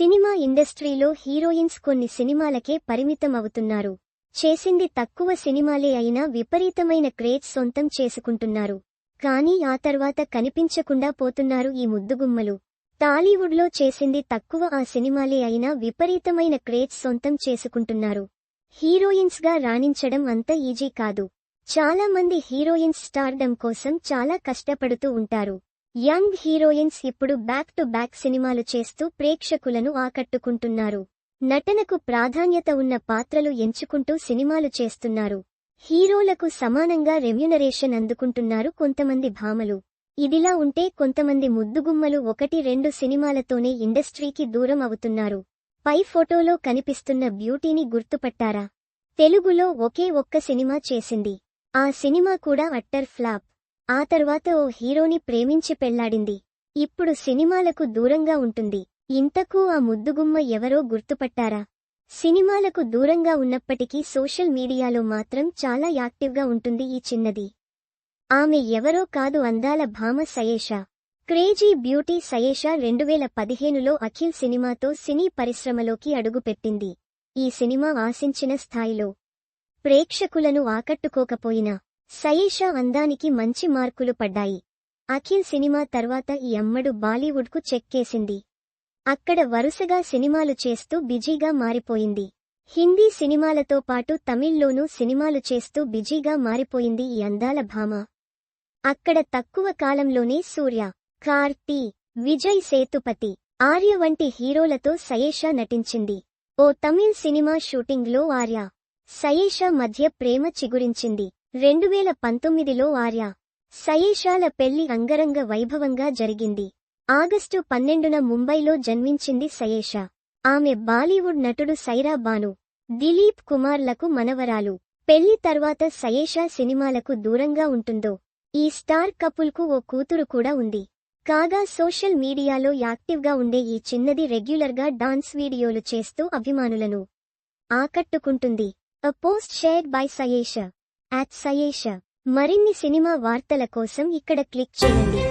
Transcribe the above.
Cinema ఇండస్ట్రీలో heroines కొన్ని సినిమాలకే పరిమితం అవుతున్నారు చేసింది తక్కువ సినిమాలే అయినా విపరీతమైన క్రేజ్ సొంతం చేసుకుంటున్నారు. కానీ ఆ తర్వాత కనిపించకుండా పోతున్నారు ఈ ముద్దుగుమ్మలు. టాలీవుడ్లో చేసింది తక్కువ ఆ సినిమాలే అయినా విపరీతమైన క్రేజ్ సొంతం చేసుకుంటున్నారు. హీరోయిన్స్గా రాణించడం అంత ఈజీ కాదు. చాలా మంది హీరోయిన్స్ స్టార్డం కోసం చాలా కష్టపడుతూ ఉంటారు. యంగ్ హీరోయిన్స్ ఇప్పుడు బ్యాక్ టు బ్యాక్ సినిమాలు చేస్తూ ప్రేక్షకులను ఆకట్టుకుంటున్నారు. నటనకు ప్రాధాన్యత ఉన్న పాత్రలు ఎంచుకుంటూ సినిమాలు చేస్తున్నారు. హీరోలకు సమానంగా రెమ్యునరేషన్ అందుకుంటున్నారు కొంతమంది భామలు. ఇదిలా ఉంటే కొంతమంది ముద్దుగుమ్మలు ఒకటి రెండు సినిమాలతోనే ఇండస్ట్రీకి దూరం అవుతున్నారు. పై ఫోటోలో కనిపిస్తున్న బ్యూటీని గుర్తుపట్టారా? తెలుగులో ఒకే ఒక్క సినిమా చేసింది. ఆ సినిమా కూడా అట్టర్ ఫ్లాప్. ఆ తర్వాత ఓ హీరోని ప్రేమించి పెళ్ళాడింది. ఇప్పుడు సినిమాలకు దూరంగా ఉంటుంది. ఇంతకూ ఆ ముద్దుగుమ్మ ఎవరో గుర్తుపట్టారా? సినిమాలకు దూరంగా ఉన్నప్పటికీ సోషల్ మీడియాలో మాత్రం చాలా యాక్టివ్గా ఉంటుంది ఈ చిన్నది. ఆమె ఎవరో కాదు అందాల భామ సయేష. క్రేజీ బ్యూటీ సయేషా రెండువేల పదిహేనులో అఖిల్ సినిమాతో సినీ పరిశ్రమలోకి అడుగుపెట్టింది. ఈ సినిమా ఆశించిన స్థాయిలో ప్రేక్షకులను ఆకట్టుకోకపోయినా సయేషా అందానికి మంచి మార్కులు పడ్డాయి. అఖిల్ సినిమా తర్వాత ఈ అమ్మడు బాలీవుడ్కు చెక్కేసింది అక్కడ వరుసగా సినిమాలు చేస్తూ బిజీగా మారిపోయింది. హిందీ సినిమాలతో పాటు తమిళ్ళోనూ సినిమాలు చేస్తూ బిజీగా మారిపోయింది ఈ అందాల భామ. అక్కడ తక్కువ కాలంలోనే సూర్య కార్తీ విజయ్ సేతుపతి ఆర్య వంటి హీరోలతో సయేషా నటించింది. ఓ తమిళ్ సినిమా షూటింగ్లో ఆర్య సయేషా మధ్య ప్రేమ చిగురించింది. రెండువేల పంతొమ్మిదిలో ఆర్య సయేషాల పెళ్ళి అంగరంగ వైభవంగా జరిగింది. ఆగస్టు పన్నెండున ముంబైలో జన్మించింది సయేష ఆమె బాలీవుడ్ నటుడు సైరా బాను దిలీప్ కుమార్లకు మనవరాలు. పెళ్ళి తర్వాత సయేషా సినిమాలకు దూరంగా ఉంటుందో ఈ స్టార్ కపుల్కు ఓ కూతురు కూడా ఉంది. కాగా సోషల్ మీడియాలో యాక్టివ్గా ఉండే ఈ చిన్నది రెగ్యులర్గా డాన్స్ వీడియోలు చేస్తూ అభిమానులను ఆకట్టుకుంటుంది. A post shared by Sayesha at Sayesha మరిన్ని సినిమా వార్తల కోసం ఇక్కడ క్లిక్ చేయండి.